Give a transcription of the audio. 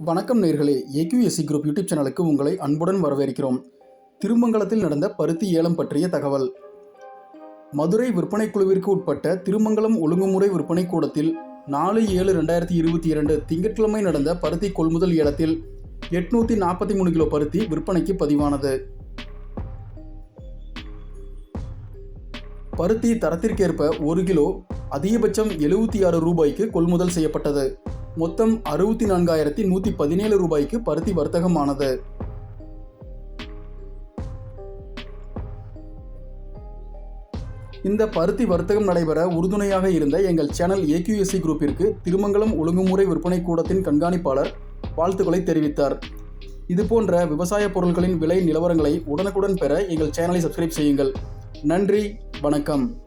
வணக்கம் நேர்களே. AQSC group YouTube சேனலுக்கு உங்களை அன்புடன் வரவேற்கிறோம். திருமங்கலத்தில் நடந்த பருத்தி ஏலம் பற்றிய தகவல். மதுரை விற்பனை குழுவிற்கு உட்பட்ட திருமங்கலம் ஒழுங்குமுறை விற்பனை கூடத்தில் நாலு ஏழு ரெண்டாயிரத்தி இருபத்தி இரண்டு திங்கட்கிழமை நடந்த பருத்தி கொள்முதல் ஏலத்தில் எட்நூற்றி நாற்பத்தி மூணு கிலோ பருத்தி விற்பனைக்கு பதிவானது. பருத்தி தரத்திற்கேற்ப ஒரு கிலோ அதிகபட்சம் எழுபத்தி ஆறு ரூபாய்க்கு கொள்முதல் செய்யப்பட்டது. மொத்தம் அறுபத்தி நான்காயிரத்தி நூற்றி பதினேழு ரூபாய்க்கு பருத்தி வர்த்தகமானது. இந்த பருத்தி வர்த்தகம் நடைபெற உறுதுணையாக இருந்த எங்கள் சேனல் ஏக்யூஎஸ்சி குரூப்பிற்கு திருமங்கலம் ஒழுங்குமுறை விற்பனை கூடத்தின் கண்காணிப்பாளர் வாழ்த்துக்களை தெரிவித்தார். இதுபோன்ற விவசாய பொருட்களின் விலை நிலவரங்களை உடனுக்குடன் பெற எங்கள் சேனலை சப்ஸ்கிரைப் செய்யுங்கள். நன்றி வணக்கம்.